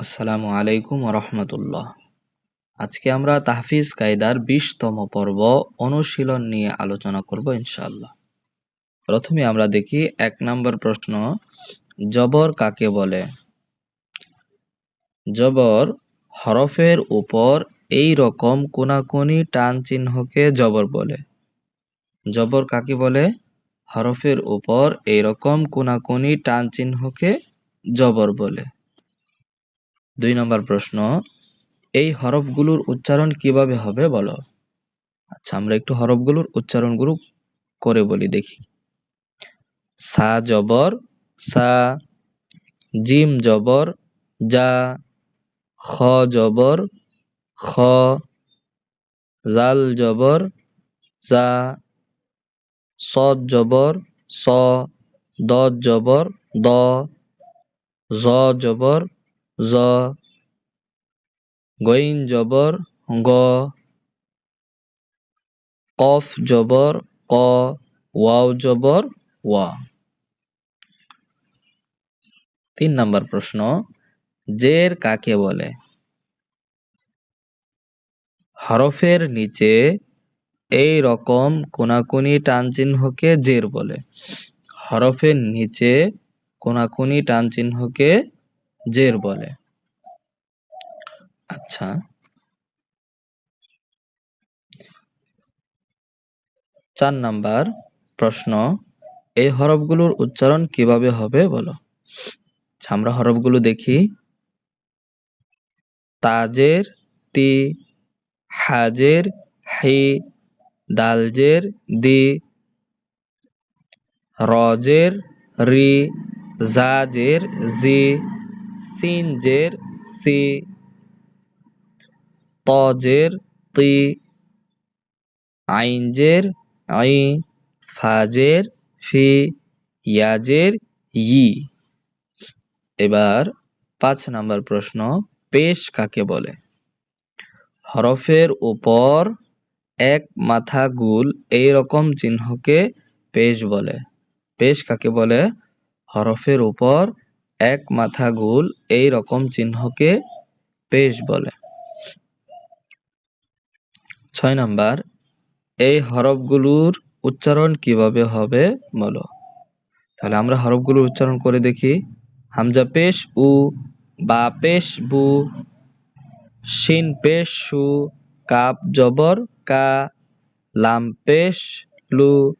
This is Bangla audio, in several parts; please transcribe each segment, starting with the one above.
আসসালামু আলাইকুম রহমতুল্লাহ। আজকে আমরা তাহফিজ কায়দার বিশতম পর্ব অনুশীলন নিয়ে আলোচনা করব ইনশাআল্লাহ। প্রথমে আমরা দেখি এক নম্বর প্রশ্ন, জবর কাকে বলে? জবর হরফের উপর এই রকম কোনাকুনি টান চিহ্নকে জবর বলে। জবর কাকে বলে? হরফের উপর এই রকম কোনাকুনি টান চিহ্নকে জবর বলে। দুই নম্বর প্রশ্ন, এই হরফগুলোর উচ্চারণ কীভাবে হবে বলো? আচ্ছা আমরা একটু হরফগুলোর উচ্চারণগুলো করে বলি, দেখি। সা জবর, সা, জিম জবর যা খ জবর, খ, জাল জবর যা সদ জবর, স দ জবর, দ, জ জবর জ। গইন জবর, গ। কফ জবর, ক। ওয়াও জবর, ওয়া। তিন নম্বর প্রশ্ন। জের কাকে বলে? হরফের নিচে এই রকম কোনাকুনি টান চিহ্নকে জের বলে। হরফের নিচে কোনাকুনি টান চিহ্নকে জের বলে। আচ্ছা। চার নাম্বার প্রশ্ন, এই হরফগুলোর উচ্চারণ কীভাবে হবে বলো? আমরা হরফগুলো দেখি। তাজের, তি, হাজের, হি, দালজের, দি, রজের, রি, জাজের, জি সিনজের সি, তজের তি, আইনজের আই, ফাজের ফি, ইয়াজের ই। এবার পাঁচ নাম্বার প্রশ্ন, পেশ কাকে বলে? হরফের উপর এক মাথা গুল এই রকম চিহ্নকে পেশ বলে। পেশ কাকে বলে? হরফের উপর এক মাথা গোল এই রকম চিহ্নকে পেশ বলে। ছয় নাম্বার, এই হরফগুলোর উচ্চারণ কীভাবে হবে বলো। তাহলে আমরা হরফগুলোর উচ্চারণ করে দেখি। হামজা পেশ, উ, বা পেশ, বু, শিন পেশ, সু, কাপ, জবর, কা, লাম পেশ, লু,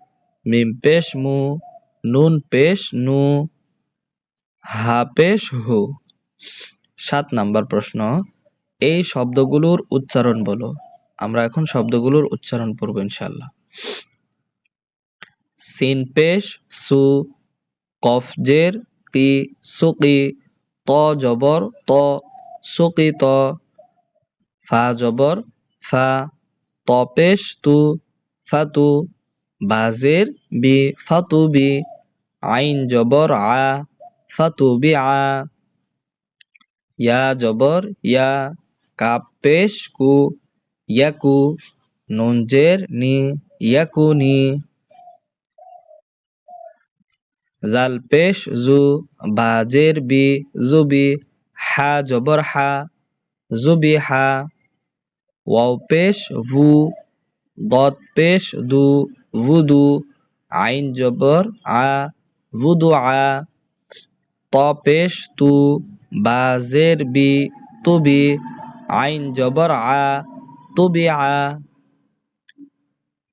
মিম পেশ, মু, নুন পেশ, নু হা পেশ হু। সাত নাম্বার প্রশ্ন, এই শব্দগুলোর উচ্চারণ বলো। আমরা এখন শব্দগুলোর উচ্চারণ পড়ব ইনশাল্লাহ সিন পেশ সু কফ জের কি সুকি, ত, জবর, ত, সুকি, ত, ফা, জবর, ফা ত পেশ তু, ফাতু, বাজের, বি, ফাতু, বি, আইন, জবর, আ ফাতু বি আ ইয়া জবর ইয়া কাপ পেশ কু ইয়াকু নুনজের নি ইয়াকুনি জাল পেশ জু বাজের বি জুবি হা জবর হা জুবি হা ওয়াও পেশ ভু গদ পেশ দু ভুদু আইন জবর আ ভুদু আ ত পেশ তু বাজের বি তুবি আইন জবর আ তুবিআ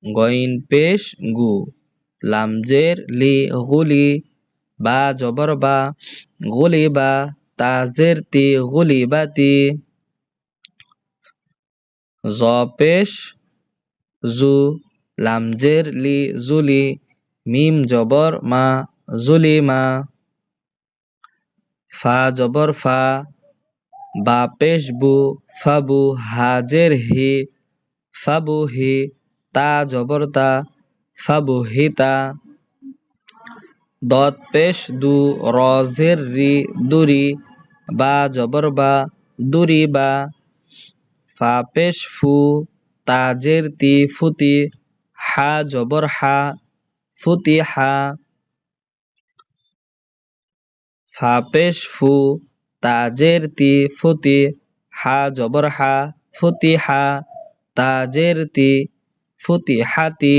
গইন পেশ গু লামজের লি গুলি বা জবর বা গুলি বা তাজের তি গুলি বাতি জ পেশ জু লামজের লি জুলি মিম জবর মা জুলি মা। ফা জবর ফা, বা পেশবু ফাবু হাজের হি ফাবু হি তা জবর তা ফাবু হিতা দত পেশ দু রজের রি দুরি বা জবর বা দুরি বা। ফা পেশ ফু তাজের তি ফুতি হা জবর হা ফুতি হা। ফা পেশ ফু, তাজের তি ফুতি, হা জবর হা, ফুতি হা, তাজের তি ফুতি হাতি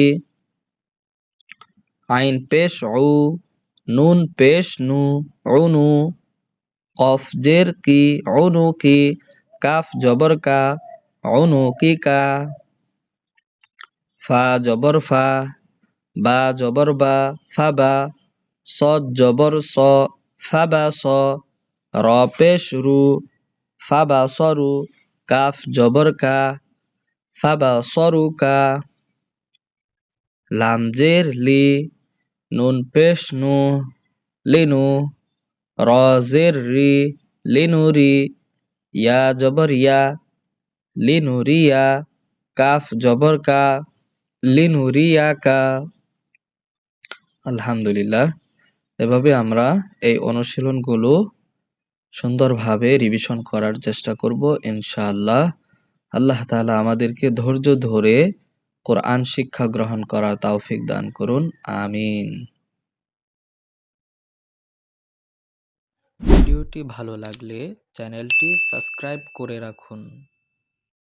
আইন পেশ উ, নুন পেশ নু উনু কফ জের কি অনু কি, কাফ জবর কা অনু কি কা। ফা জবর ফা, বা জবর বা, ফা বা সদ জবর স। ফা বা স র পেশ রু ফা সরু কাফ জবর কা ফা বা সরু কা লামজের লি, নুন পেশ নু লিনু, রজের রি লিনুরি ইয়া জবর লিনুরিয়া কাফ জবর কা লিনুরিয়া কা আলহামদুলিল্লাহ। এভাবে আমরা এই অনুশীলনগুলো সুন্দরভাবে রিভিশন করার চেষ্টা করব, ইনশাআল্লাহ। আল্লাহ তাআলা আমাদেরকে ধৈর্য ধরে কোরআন শিক্ষা গ্রহণ করার তৌফিক দান করুন, আমিন। ভিডিওটি ভালো লাগলে চ্যানেলটি সাবস্ক্রাইব করে রাখুন।